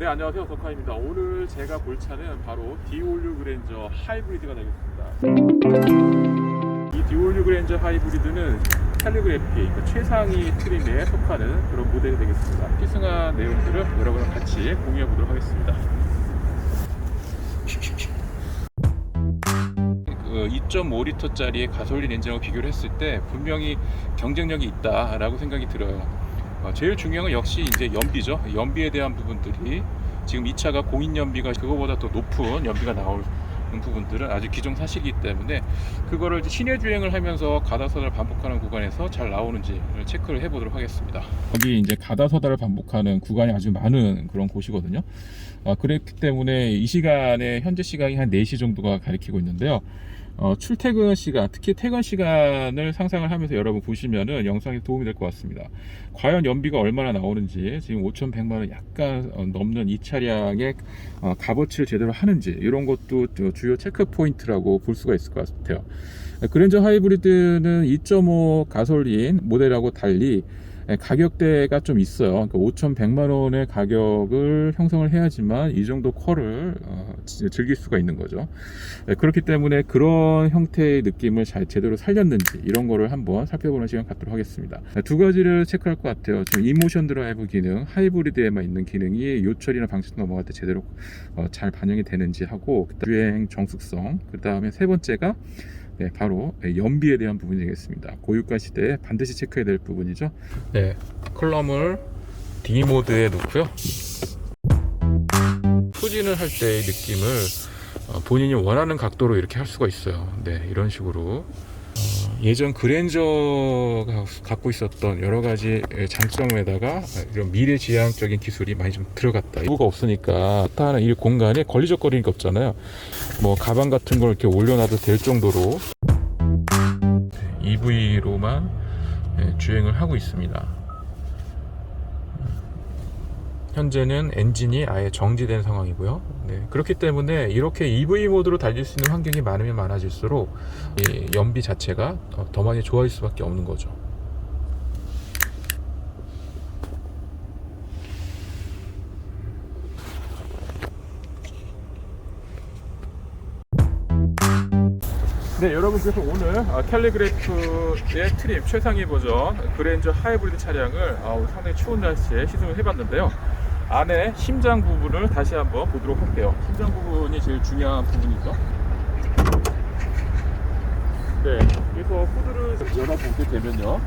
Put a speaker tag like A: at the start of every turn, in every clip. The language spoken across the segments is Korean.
A: 네 안녕하세요. 덕화입니다. 오늘 제가 볼 차는 바로 디올류 그랜저 하이브리드가 되겠습니다. 이 디올류 그랜저 하이브리드는 캘리그래피 그러니까 최상위 트림에 속하는 그런 모델이 되겠습니다. 필승한 내용들을 여러분과 같이 공유해 보도록 하겠습니다. 그 2.5리터짜리 가솔린 엔진하고 비교를 했을 때 분명히 경쟁력이 있다라고 생각이 들어요. 어, 제일 중요한 건 역시 이제 연비죠. 연비에 대한 부분들이 지금 이 차가 공인 연비가 그거보다 더 높은 연비가 나올 부분들은 아주 기존 사실이기 때문에 그거를 시내 주행을 하면서 가다서다를 반복하는 구간에서 잘 나오는지를 체크를 해보도록 하겠습니다. 여기 이제 가다서다를 반복하는 구간이 아주 많은 그런 곳이거든요. 아, 그렇기 때문에 이 시간에 현재 시간이 한 4시 정도가 가리키고 있는데요. 어, 출퇴근 시간, 특히 퇴근 시간을 상상을 하면서 여러분 보시면은 영상에 도움이 될 것 같습니다. 과연 연비가 얼마나 나오는지, 지금 5,100만 원 약간 어, 넘는 이 차량의 어, 값어치를 제대로 하는지 이런 것도 저 주요 체크 포인트라고 볼 수가 있을 것 같아요. 그랜저 하이브리드는 2.5 가솔린 모델하고 달리 예, 가격대가 좀 있어요. 그러니까 5,100만 원의 가격을 형성을 해야지만 이 정도 컬을 어, 지- 즐길 수가 있는 거죠. 예, 그렇기 때문에 그런 형태의 느낌을 잘 제대로 살렸는지 이런 거를 한번 살펴보는 시간 갖도록 하겠습니다. 예, 두 가지를 체크할 것 같아요. 지금 이모션 드라이브 기능, 하이브리드에만 있는 기능이 요철이나 방식 넘어갈 때 제대로 어, 잘 반영이 되는지 하고 주행 정숙성, 그 다음에 세 번째가 네, 바로 연비에 대한 부분이 되겠습니다. 고유가 시대에 반드시 체크해야 될 부분이죠. 네, 컬럼을 D 모드에 놓고요. 후진을 할 때의 느낌을 어, 본인이 원하는 각도로 이렇게 할 수가 있어요. 네, 이런 식으로. 어, 예전 그랜저가 갖고 있었던 여러 가지 장점에다가 이런 미래지향적인 기술이 많이 좀 들어갔다. 이유가 없으니까 하는 이 공간에 걸리적거리는 게 없잖아요. 뭐 가방 같은 걸 이렇게 올려놔도 될 정도로 EV로만 주행을 하고 있습니다. 현재는 엔진이 아예 정지된 상황이고요. 네, 그렇기 때문에 이렇게 EV 모드로 달릴 수 있는 환경이 많으면 많아질수록 이 연비 자체가 더- 더 많이 좋아질 수밖에 없는 거죠. 네, 여러분 그래서 오늘 어, 캘리그래프의 트림 최상위 버전 그랜저 하이브리드 차량을 어, 상당히 추운 날씨에 시승을 해봤는데요. 안에 심장 부분을 다시 한번 보도록 할게요. 심장 부분이 제일 중요한 부분이죠. 네, 그래서 후드를 열어보게 되면요.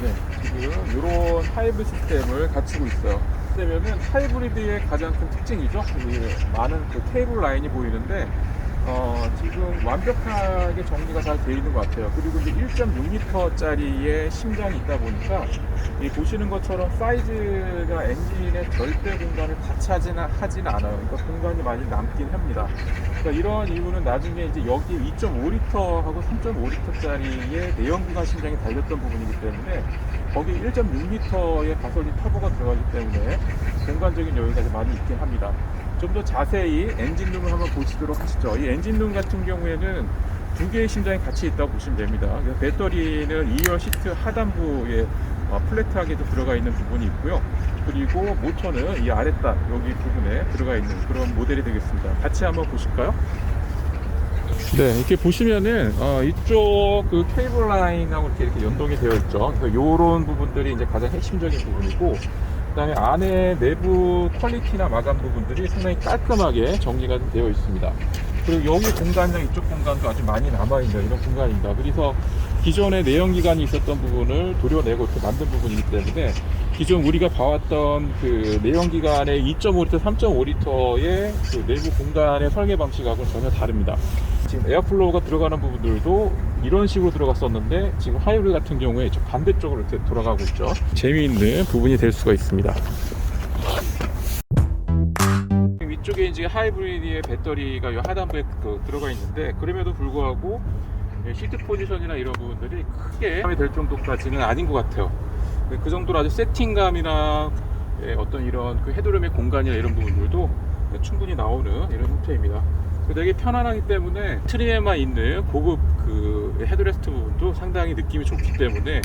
A: 네, 지금 이런 하이브 시스템을 갖추고 있어요. 되면은 하이브리드의 가장 큰 특징이죠. 이 많은 그 케이블 라인이 보이는데 어, 지금 완벽하게 정리가 잘 되어 있는 것 같아요. 그리고 이제 1.6m짜리의 심장이 있다 보니까 이 보시는 것처럼 사이즈가 엔진의 절대 공간을 다 차지는 하진 않아요. 그러니까 공간이 많이 남긴 합니다. 그러니까 이런 이유는 나중에 이제 여기 2.5L하고 3.5L짜리의 내연기관 심장이 달렸던 부분이기 때문에 거기 1.6L의 가솔린 터보가 들어가기 때문에 공간적인 여유가 좀 많이 있긴 합니다. 좀 더 자세히 엔진룸을 한번 보시도록 하시죠. 이 엔진룸 같은 경우에는 두 개의 심장이 같이 있다고 보시면 됩니다. 배터리는 2열 시트 하단부에 어, 플랫하게도 들어가 있는 부분이 있고요. 그리고 모터는 이 아랫단 여기 부분에 들어가 있는 그런 모델이 되겠습니다. 같이 한번 보실까요? 네, 이렇게 보시면은 어, 이쪽 그 케이블 라인하고 이렇게, 이렇게 연동이 되어 있죠. 그래서 이런 부분들이 이제 가장 핵심적인 부분이고, 그다음에 안에 내부 퀄리티나 마감 부분들이 상당히 깔끔하게 정리가 되어 있습니다. 그리고 여기 공간이랑 이쪽 공간도 아주 많이 남아 있는 이런 공간입니다. 그래서 기존의 내연기관이 있었던 부분을 도려내고 이렇게 만든 부분이기 때문에 기존 우리가 봐왔던 그 내연기관의 2.5리터, 3.5리터의 그 내부 공간의 설계 방식하고는 전혀 다릅니다. 지금 에어플로우가 들어가는 부분들도 이런 식으로 들어갔었는데 지금 하이브리드 같은 경우에 저 반대쪽으로 이렇게 돌아가고 있죠. 재미있는 부분이 될 수가 있습니다. 위쪽에 이제 하이브리드의 배터리가 이 하단부에 그 들어가 있는데 그럼에도 불구하고 이 시트 포지션이나 이런 부분들이 크게 될 정도까지는 아닌 것 같아요. 근데 그 정도로 아주 세팅감이나 예, 어떤 이런 그 헤드룸의 공간이나 이런 부분들도 충분히 나오는 이런 형태입니다. 되게 편안하기 때문에 트림에만 있는 고급 그 헤드레스트 부분도 상당히 느낌이 좋기 때문에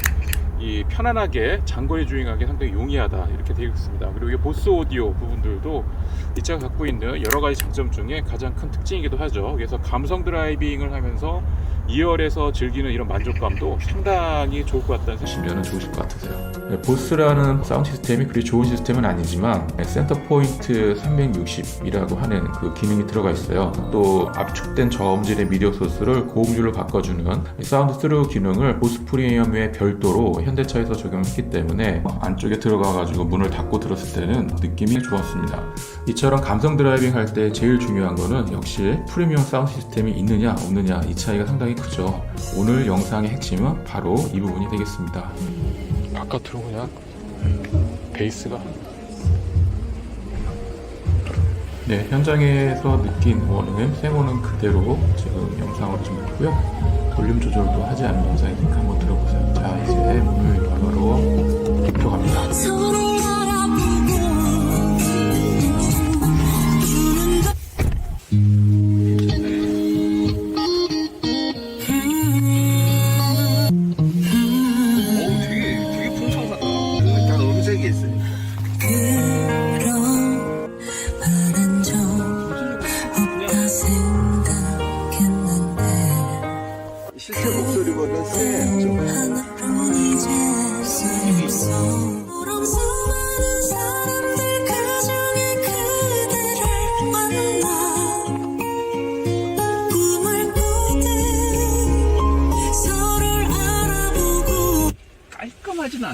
A: 이 편안하게 장거리 주행하기 상당히 용이하다 이렇게 되어 있습니다. 그리고 이 보스 오디오 부분들도 이 차가 갖고 있는 여러 가지 장점 중에 가장 큰 특징이기도 하죠. 그래서 감성 드라이빙을 하면서 2열에서 즐기는 이런 만족감도 상당히 좋을 것 같다는 생각이
B: 보시면 좋으실 것 같으세요. 네, 보스라는 사운드 시스템이 그리 좋은 시스템은 아니지만 네, 센터 포인트 360이라고 하는 그 기능이 들어가 있어요. 또 압축된 저음질의 미디어 소스를 고음질로 바꿔주는 이 사운드 스루 기능을 보스 프리미엄에 별도로 현 대차에서 적용했기 때문에 안쪽에 들어가가지고 문을 닫고 들었을 때는 느낌이 좋았습니다. 이처럼 감성 드라이빙 할 때 제일 중요한 거는 역시 프리미엄 사운드 시스템이 있느냐 없느냐 이 차이가 상당히 크죠. 오늘 영상의 핵심은 바로 이 부분이 되겠습니다.
A: 바깥으로 그냥 베이스가
B: 네, 현장에서 느낀 원음, 생원음 그대로 지금 영상으로 좀 있고요. 볼륨 조절도 하지 않은 영상이니까 한번 들어보세요. 자, 이제 문을 바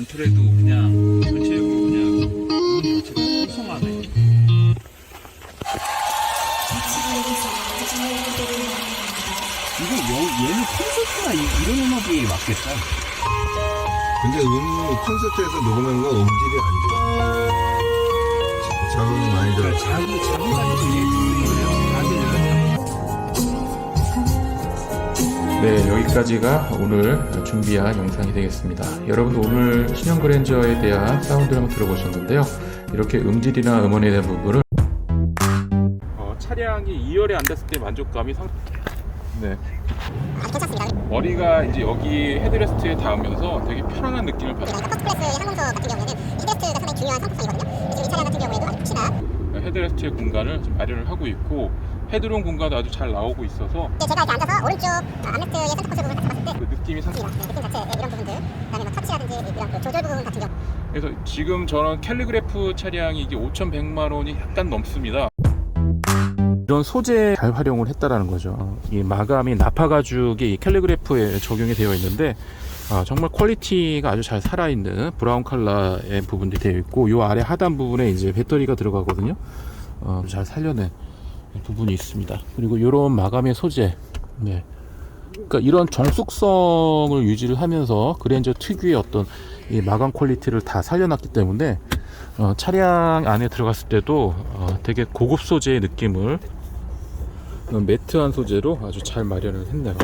C: 않더라도 그냥 전체적으로 그냥 음 자체가 풍성하네. 이거 여, 얘는 콘서트나 이, 이런 음악이 맞겠다.
D: 근데 음 콘서트에서 녹음한 건 음질이 안 좋아. 자- 자극이 많이 들어.
C: 그러니까 자기 자기 가지고 얘 특징이에요. 다들
B: 네, 여기까지가 오늘 준비한 영상이 되겠습니다. 여러분도 오늘 신형 그랜저에 대한 사운드를 한번 들어보셨는데요. 이렇게 음질이나 음원에 대한 부분을
A: 어, 차량이 2열에 앉았을 때 만족감이 상 네. 머리가 이제 여기 헤드레스트에 닿으면서 되게 편안한 느낌을 받아요.
E: 클래스의 항공서 같은 경우에는 헤드레스트가 상당히 중요한 상품이거든요. 지금 이 차량 같은 경우에도 특히나
A: 헤드레스트의 공간을 좀 마련을 하고 있고 헤드룸 공간도 아주 잘 나오고 있어서
E: 이제 제가 이렇게 앉아서 오른쪽 아메트의 센터 콘솔 부분을 같이 봤을 때
A: 그 느낌이 상당히
E: 네, 느낌 자체 네, 이런 부분들 그다음에 뭐 터치라든지 이런 그 조절 부분 같은 경우
A: 그래서 지금 저는 캘리그래프 차량이 이게 5,100만 원이 약간 넘습니다. 이런 소재 잘 활용을 했다라는 거죠. 이 마감이 나파 가죽이 이 캘리그래프에 적용이 되어 있는데 아, 정말 퀄리티가 아주 잘 살아있는 브라운 컬러의 부분들이 되어 있고 이 아래 하단 부분에 이제 배터리가 들어가거든요. 어, 잘 살려낸 부분이 있습니다. 그리고 이런 마감의 소재, 네. 그러니까 이런 정숙성을 유지를 하면서 그랜저 특유의 어떤 이 마감 퀄리티를 다 살려놨기 때문에 어, 차량 안에 들어갔을 때도 어, 되게 고급 소재의 느낌을 어, 매트한 소재로 아주 잘 마련을 했네요.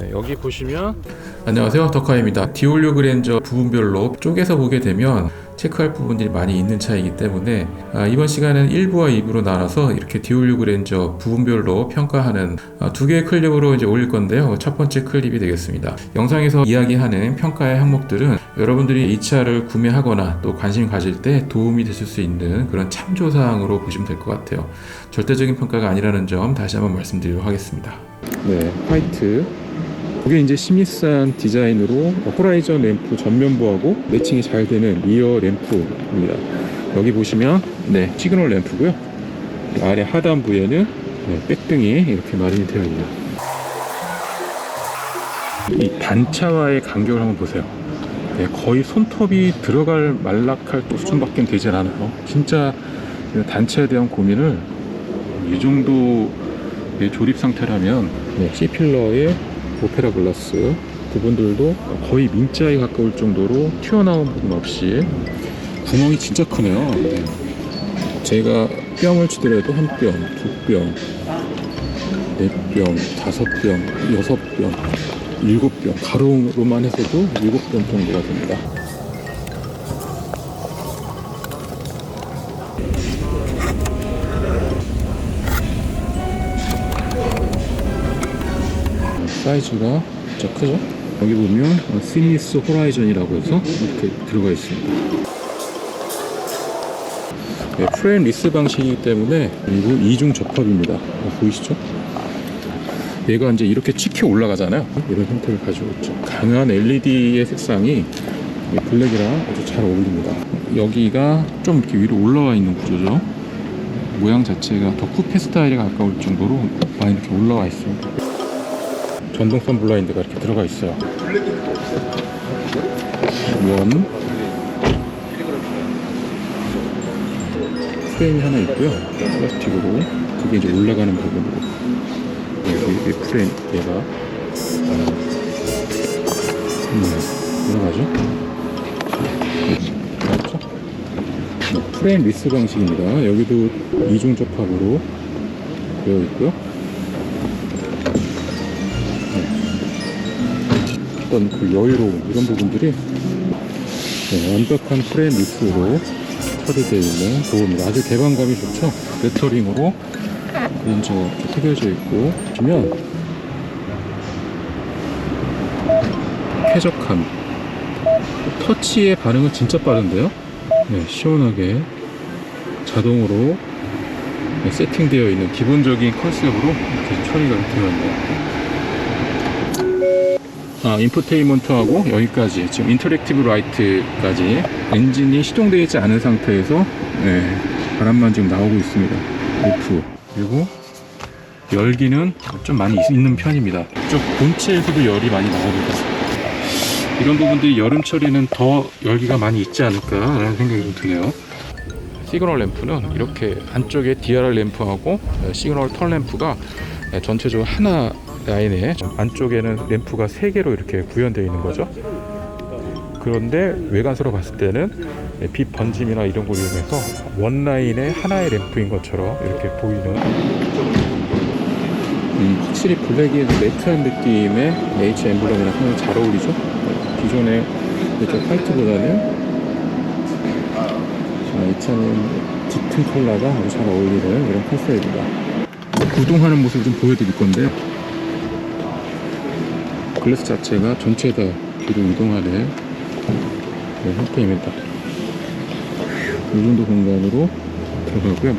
A: 네, 여기 보시면
B: 안녕하세요. 덕화입니다. 디올류 그랜저 부분별로 쪼개서 보게 되면 체크할 부분들이 많이 있는 차이기 때문에 아, 이번 시간은 1부와 2부로 나눠서 이렇게 디올류 그랜저 부분별로 평가하는 아, 두 개의 클립으로 이제 올릴 건데요. 첫 번째 클립이 되겠습니다. 영상에서 이야기하는 평가의 항목들은 여러분들이 이 차를 구매하거나 또 관심 가질 때 도움이 되실 수 있는 그런 참조 사항으로 보시면 될 것 같아요. 절대적인 평가가 아니라는 점 다시 한번 말씀드리도록 하겠습니다. 네 화이트 이게 이제 심리스한 디자인으로 호라이전 램프 전면부하고 매칭이 잘 되는 리어 램프입니다. 여기 보시면 네 시그널 램프고요. 아래 하단부에는 네, 백등이 이렇게 마련이 되어 있네요. 이 단차와의 간격을 한번 보세요. 네, 거의 손톱이 들어갈 말락할 수준밖에 되질 않아요. 진짜 단차에 대한 고민을 이 정도의 조립 상태라면 네, C필러의 오페라 글라스 부분들도 거의 민자에 가까울 정도로 튀어나온 부분 없이 구멍이 진짜 크네요. 네. 제가 뺨을 치더라도 한 뼘, 두 뼘, 네 뼘, 다섯 뼘, 여섯 뼘, 일곱 뼘 가로로만 해서도 일곱 뼘 정도가 됩니다.
A: 사이즈가 진짜 크죠? 여기 보면 시니스 호라이즌이라고 해서 이렇게 들어가 있습니다. 네, 프레임 리스 방식이기 때문에 그리고 이중 접합입니다. 어, 보이시죠? 얘가 이제 이렇게 치켜 올라가잖아요. 이런 형태를 가지고 있죠. 강한 LED의 색상이 이 블랙이랑 아주 잘 어울립니다. 여기가 좀 이렇게 위로 올라와 있는 구조죠. 모양 자체가 더 쿠페 스타일에 가까울 정도로 많이 이렇게 올라와 있습니다. 전동선 블라인드가 이렇게 들어가 있어요. 원 프레임이 하나 있고요. 플라스틱으로 그게 이제 올라가는 부분으로 여기 이 프레임 얘가 음, 올라가죠? 맞죠? 네, 프레임 리스 방식입니다. 여기도 이중 접합으로 되어 있고요. 어떤 그 여유로움 이런 부분들이 네, 완벽한 프레임 리스로 처리되어 있는 도구입니다. 아주 개방감이 좋죠. 레터링으로 그런저 이렇게 새겨져 있고 보면 쾌적함 터치의 반응은 진짜 빠른데요. 네, 시원하게 자동으로 네, 세팅되어 있는 기본적인 컨셉으로 이렇게 처리가 되어 있네요. 아, 인포테인먼트하고 여기까지 지금 인터랙티브 라이트까지 엔진이 시동되어 있지 않은 상태에서 네, 바람만 지금 나오고 있습니다. 오프 그리고 열기는 좀 많이 있- 있는 편입니다. 이쪽 본체에서도 열이 많이 나옵니다. 이런 부분들이 여름철에는 더 열기가 많이 있지 않을까라는 생각이 좀 드네요. 시그널 램프는 이렇게 안쪽에 DRR 램프하고 시그널 턴 램프가 전체적으로 하나 라인에 안쪽에는 램프가 세 개로 이렇게 구현되어 있는 거죠. 그런데 외관으로 봤을 때는 빛 번짐이나 이런 걸 이용해서 원 라인의 하나의 램프인 것처럼 이렇게 보이는 음, 확실히 블랙이 매트한 느낌의 H 엠블럼이랑 상당히 잘 어울리죠. 기존의 이쪽 화이트보다는 차는 짙은 컬러가 아주 잘 어울리는 이런 컨셉입니다. 구동하는 모습을 좀 보여드릴 건데 글래스 자체가 전체 다 뒤로 이동하는 그런 형태입니다. 이 정도 공간으로 들어가고요.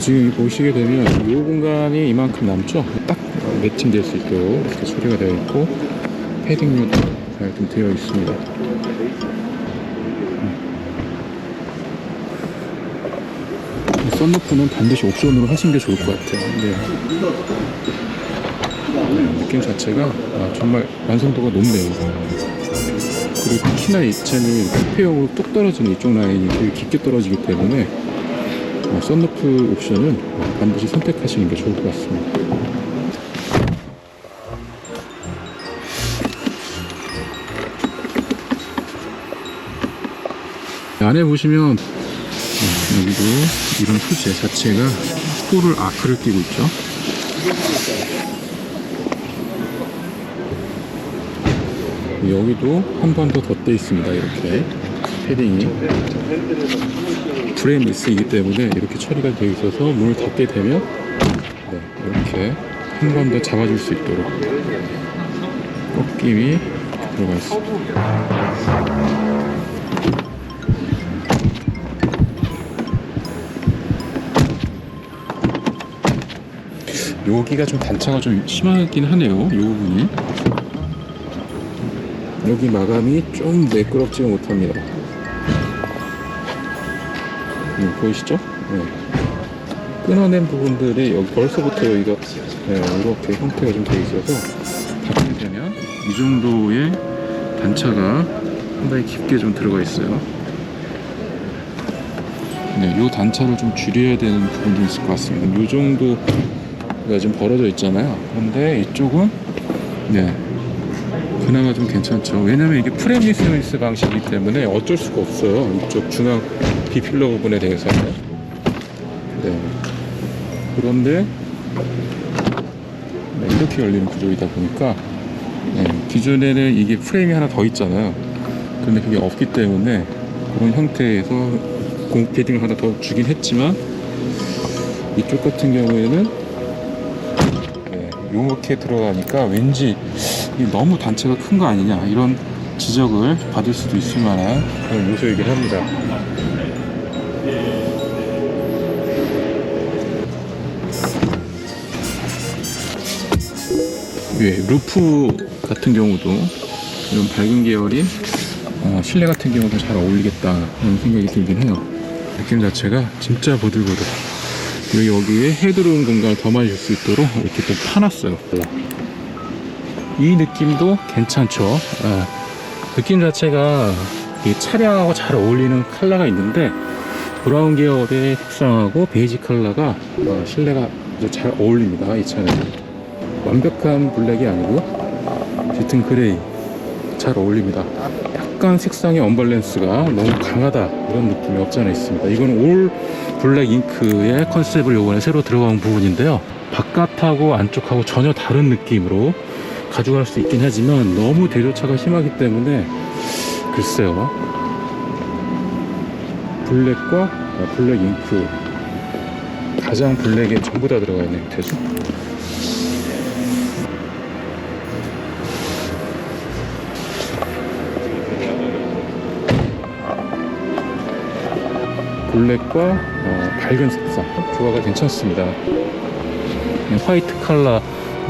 A: 지금 보시게 되면 이 공간이 이만큼 남죠? 딱 매칭될 수 있도록 이렇게 처리가 되어 있고 패딩류도 잘 좀 되어 있습니다. 이 썬루프는 반드시 옵션으로 하시는 게 좋을 것 같아요. 네. 네, 느낌 자체가 아, 정말 완성도가 높네요. 그리고 특히나 이 차는 쿠페형으로 뚝 떨어지는 이쪽 라인이 되게 깊게 떨어지기 때문에 어, 썬루프 옵션은 반드시 선택하시는 게 좋을 것 같습니다. 안에 보시면 어, 여기도 이런 소재 자체가 홀을 아크를 끼고 있죠. 여기도 한 번 더 덧대 있습니다. 이렇게 패딩이 프레임 리스이기 때문에 이렇게 처리가 되어 있어서 문을 닫게 되면 네, 이렇게 한 번 더 잡아줄 수 있도록 꺾임이 들어가 있습니다. 여기가 좀 단차가 좀 심하긴 하네요. 이 부분이. 여기 마감이 좀 매끄럽지 못합니다. 음, 보이시죠? 네. 끊어낸 부분들이 여기 벌써부터 여기가 네, 이렇게 형태가 좀 되어 있어서 닫게 되면 이 정도의 단차가 상당히 깊게 좀 들어가 있어요. 네, 이 단차를 좀 줄여야 되는 부분도 있을 것 같습니다. 이 정도가 좀 벌어져 있잖아요. 그런데 이쪽은 네, 그나마 좀 괜찮죠. 왜냐면 이게 프레미스 방식이기 때문에 어쩔 수가 없어요. 이쪽 중앙 비필러 부분에 대해서는. 네. 그런데 네, 이렇게 열리는 구조이다 보니까 네, 기존에는 이게 프레임이 하나 더 있잖아요. 근데 그게 없기 때문에 그런 형태에서 공 패딩을 하나 더 주긴 했지만 이쪽 같은 경우에는 네, 이렇게 들어가니까 왠지 이 너무 단체가 큰 거 아니냐 이런 지적을 받을 수도 있을 만한 그런 요소이긴 합니다. 예, 루프 같은 경우도 이런 밝은 계열이 어, 실내 같은 경우도 잘 어울리겠다는 생각이 들긴 해요. 느낌 자체가 진짜 보들보들. 여기 여기에 헤드룸 공간을 더 많이 줄 수 있도록 이렇게 또 파놨어요. 이 느낌도 괜찮죠. 예. 느낌 자체가 이 차량하고 잘 어울리는 컬러가 있는데 브라운 계열의 색상하고 베이지 컬러가 어, 실내가 아주 잘 어울립니다. 이 차는 완벽한 블랙이 아니고 짙은 그레이 잘 어울립니다. 약간 색상의 언밸런스가 너무 강하다 이런 느낌이 없지 않아 있습니다. 이건 올 블랙 잉크의 컨셉을 요번에 새로 들어간 부분인데요. 바깥하고 안쪽하고 전혀 다른 느낌으로 가져갈 수 있긴 하지만 너무 대조차가 심하기 때문에 글쎄요. 블랙과 어, 블랙 잉크 가장 블랙에 전부 다 들어가 있는 형태죠. 블랙과 어, 밝은 색상 조화가 괜찮습니다. 화이트 컬러의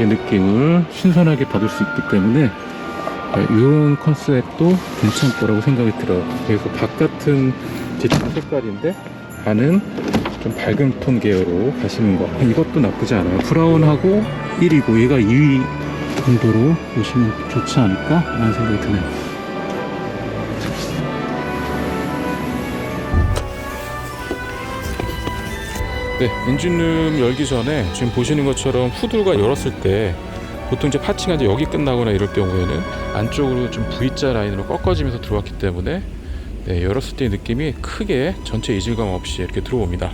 A: 느낌을 신선하게 받을 수 있기 때문에 이런 컨셉도 괜찮을 거라고 생각이 들어요. 그래서 바깥은 짙은 색깔인데 안은 좀 밝은 톤 계열로 가시는 거 이것도 나쁘지 않아요. 브라운하고 1위고 얘가 2위 정도로 보시면 좋지 않을까 라는 생각이 드네요. 네, 엔진룸 열기 전에 지금 보시는 것처럼 후드가 열었을 때 보통 이제 파츠가 이제 여기 끝나거나 이럴 경우에는 안쪽으로 좀 V자 라인으로 꺾어지면서 들어왔기 때문에 네, 열었을 때의 느낌이 크게 전체 이질감 없이 이렇게 들어옵니다.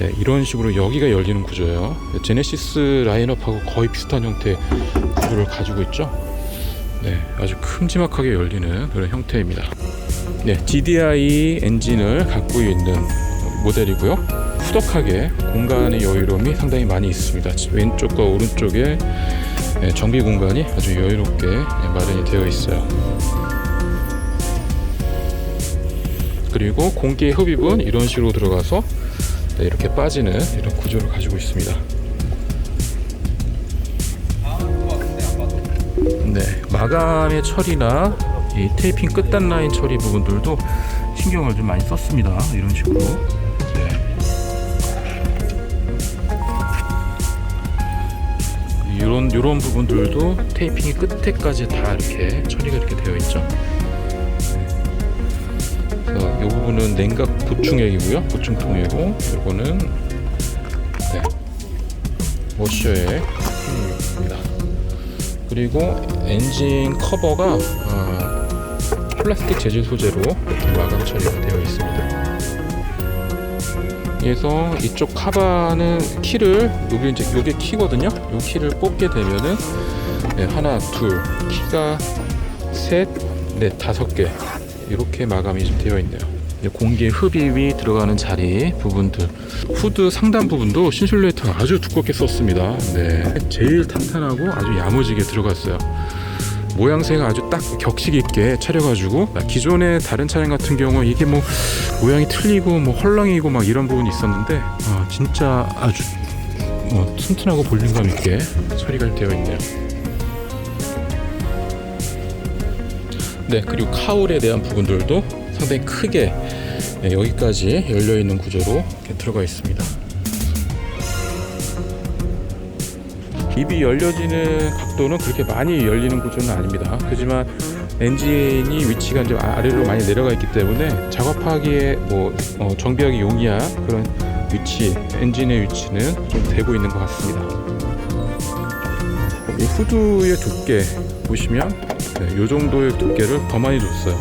A: 네, 이런 식으로 여기가 열리는 구조예요. 제네시스 라인업하고 거의 비슷한 형태의 구조를 가지고 있죠. 네, 아주 큼지막하게 열리는 그런 형태입니다. 네, GDI 엔진을 갖고 있는 모델이고요. 후덕하게 공간의 여유로움이 상당히 많이 있습니다. 왼쪽과 오른쪽에 네, 정비 공간이 아주 여유롭게 네, 마련이 되어 있어요. 그리고 공기의 흡입은 이런 식으로 들어가서 네, 이렇게 빠지는 이런 구조를 가지고 있습니다. 네, 마감의 처리나 이 테이핑 끝단 라인 처리 부분들도 신경을 좀 많이 썼습니다. 이런 식으로. 네. 이런 이런 부분들도 테이핑이 끝에까지 다 이렇게 처리가 이렇게 되어 있죠. 그래서 이 부분은 냉각 보충액이고요, 보충통이고, 이거는 네, 워셔의 입니다. 그리고 엔진 커버가 아, 플라스틱 재질 소재로 마감 처리가 되어 있습니다. 그래서 이쪽 카바는 키를 여기 이제 요게 키거든요. 요 키를 뽑게 되면은 네, 하나, 둘, 키가 셋, 넷, 다섯 개 이렇게 마감이 좀 되어 있네요. 공기 흡입이 들어가는 자리 부분들 후드 상단 부분도 신슐레이터 아주 두껍게 썼습니다. 네, 제일 탄탄하고 아주 야무지게 들어갔어요. 모양새가 아주 딱 격식 있게 차려가지고 기존의 다른 차량 같은 경우 이게 뭐 모양이 틀리고 뭐 헐렁이고 막 이런 부분이 있었는데 아, 진짜 아주 어, 튼튼하고 볼륨감 있게 처리가 되어 있네요. 네 그리고 카울에 대한 부분들도 상당히 크게 네, 여기까지 열려 있는 구조로 들어가 있습니다. 입이 열려지는 각도는 그렇게 많이 열리는 구조는 아닙니다. 하지만 엔진이 위치가 이제 아래로 많이 내려가 있기 때문에 작업하기에 뭐 어, 정비하기 용이한 그런 위치, 엔진의 위치는 좀 되고 있는 것 같습니다. 이 후드의 두께 보시면 네, 이 정도의 두께를 더 많이 줬어요.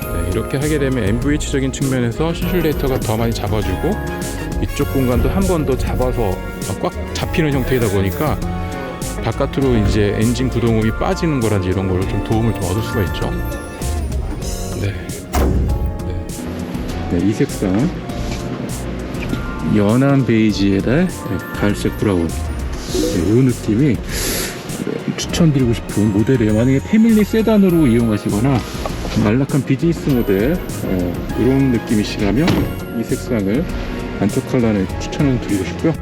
A: 네, 이렇게 하게 되면 MVH적인 측면에서 신슐레이터가 더 많이 잡아주고 이쪽 공간도 한 번 더 잡아서 꽉 잡히는 형태이다 보니까 바깥으로 이제 엔진 구동음이 빠지는 거라든지 이런 거를 좀 도움을 좀 얻을 수가 있죠. 네. 네. 네, 이 색상 연한 베이지에다 갈색 브라운 네, 이 느낌이 추천드리고 싶은 모델이에요. 만약에 패밀리 세단으로 이용하시거나 안락한 비즈니스 모델 어, 이런 느낌이시라면 이 색상을 안쪽 컬러를 추천을 드리고 싶고요.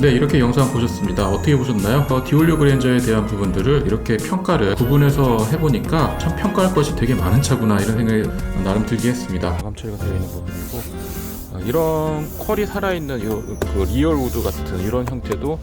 A: 네, 이렇게 영상 보셨습니다. 어떻게 보셨나요? 어, 디올리오 그랜저에 대한 부분들을 이렇게 평가를 구분해서 해보니까 참 평가할 것이 되게 많은 차구나 이런 생각이 나름 들게 했습니다. 마감 처리가 되어 있는 부분이고 어, 이런 퀄이 살아있는 이, 그 리얼 우드 같은 이런 형태도